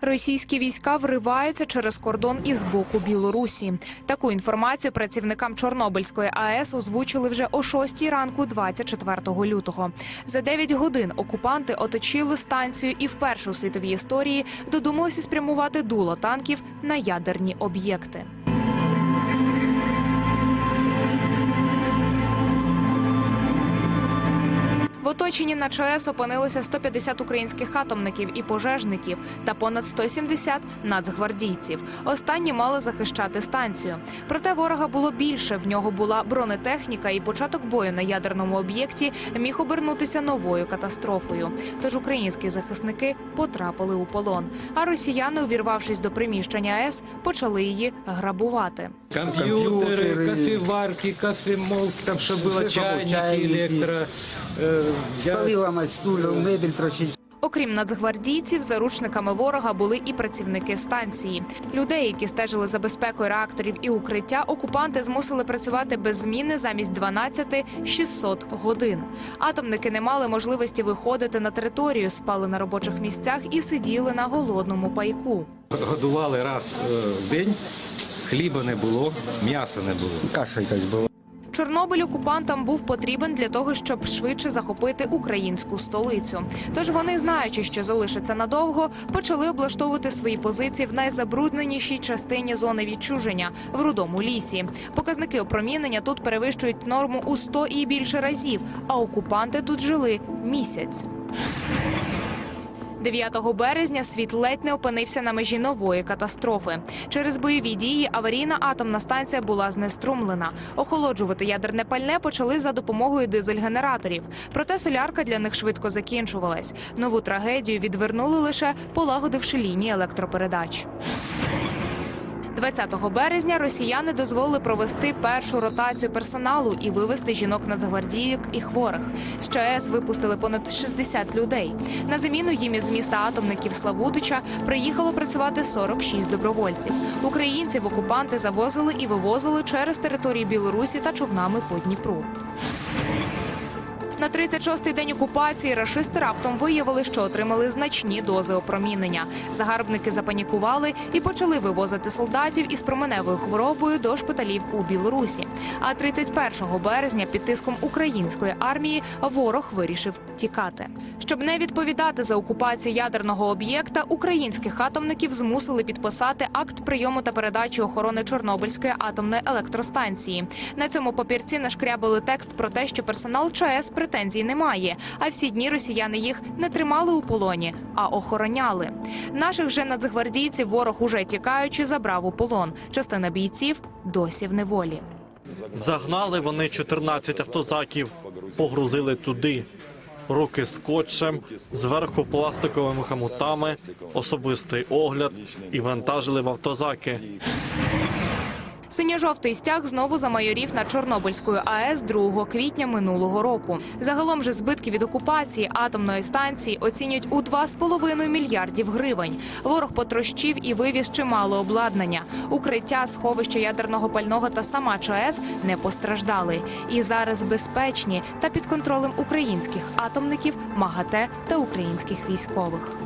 Російські війська вриваються через кордон із боку Білорусі. Таку інформацію працівникам Чорнобильської АЕС озвучили вже о 6 ранку 24 лютого. За 9 годин окупанти оточили станцію і вперше у світовій історії додумалися спрямувати дуло танків на ядерні об'єкти. оточенні на ЧАЕС опинилося 150 українських атомників і пожежників та понад 170 нацгвардійців. Останні мали захищати станцію. Проте ворога було більше. В нього була бронетехніка, і початок бою на ядерному об'єкті міг обернутися новою катастрофою. Тож українські захисники потрапили у полон. А росіяни, увірвавшись до приміщення АЕС, почали її грабувати. Компьютеры, Компьютеры. кофеварки, кофемол, там что было, Все, что было, чайники, чайники. ламать, стулья, мебель трощить. Окрім нацгвардійців, заручниками ворога були і працівники станції. Людей, які стежили за безпекою реакторів і укриття, окупанти змусили працювати без зміни замість 12 – 600 годин. Атомники не мали можливості виходити на територію, спали на робочих місцях і сиділи на голодному пайку. Годували раз е, в день, хліба не було, м'яса не було. Каша якась була. Чорнобиль окупантам був потрібен для того, щоб швидше захопити українську столицю. Тож вони, знаючи, що залишиться надовго, почали облаштовувати свої позиції в найзабрудненішій частині зони відчуження в рудому лісі. Показники опромінення тут перевищують норму у 100 і більше разів. А окупанти тут жили місяць. 9 березня світ ледь не опинився на межі нової катастрофи. Через бойові дії аварійна атомна станція була знеструмлена. Охолоджувати ядерне пальне почали за допомогою дизель-генераторів. Проте солярка для них швидко закінчувалась. Нову трагедію відвернули лише полагодивши лінії електропередач. 20 березня росіяни дозволили провести першу ротацію персоналу і вивезти жінок нацгвардійок і хворих. З ЧАЕС випустили понад 60 людей. На заміну їм із міста атомників Славутича приїхало працювати 46 добровольців. Українців окупанти завозили і вивозили через території Білорусі та човнами по Дніпру. На 36-й день окупації рашисти раптом виявили, що отримали значні дози опромінення. Загарбники запанікували і почали вивозити солдатів із променевою хворобою до шпиталів у Білорусі. А 31 березня під тиском української армії ворог вирішив тікати. Щоб не відповідати за окупацію ядерного об'єкта, українських атомників змусили підписати акт прийому та передачі охорони Чорнобильської атомної електростанції. На цьому папірці нашкрябали текст про те, що персонал ЧАЕС претензій немає. А всі дні росіяни їх не тримали у полоні, а охороняли. Наших же нацгвардійців ворог уже тікаючи забрав у полон. Частина бійців досі в неволі. Загнали вони 14 автозаків, погрузили туди. Руки скотчем, зверху пластиковими хамутами, особистий огляд і вантажили в автозаки. Синьо-жовтий стяг знову замайорів на Чорнобильської АЕС 2 квітня минулого року. Загалом же збитки від окупації атомної станції оцінюють у 2,5 мільярдів гривень. Ворог потрощив і вивіз чимало обладнання. Укриття, сховище ядерного пального та сама ЧАЕС не постраждали. І зараз безпечні та під контролем українських атомників, МАГАТЕ та українських військових.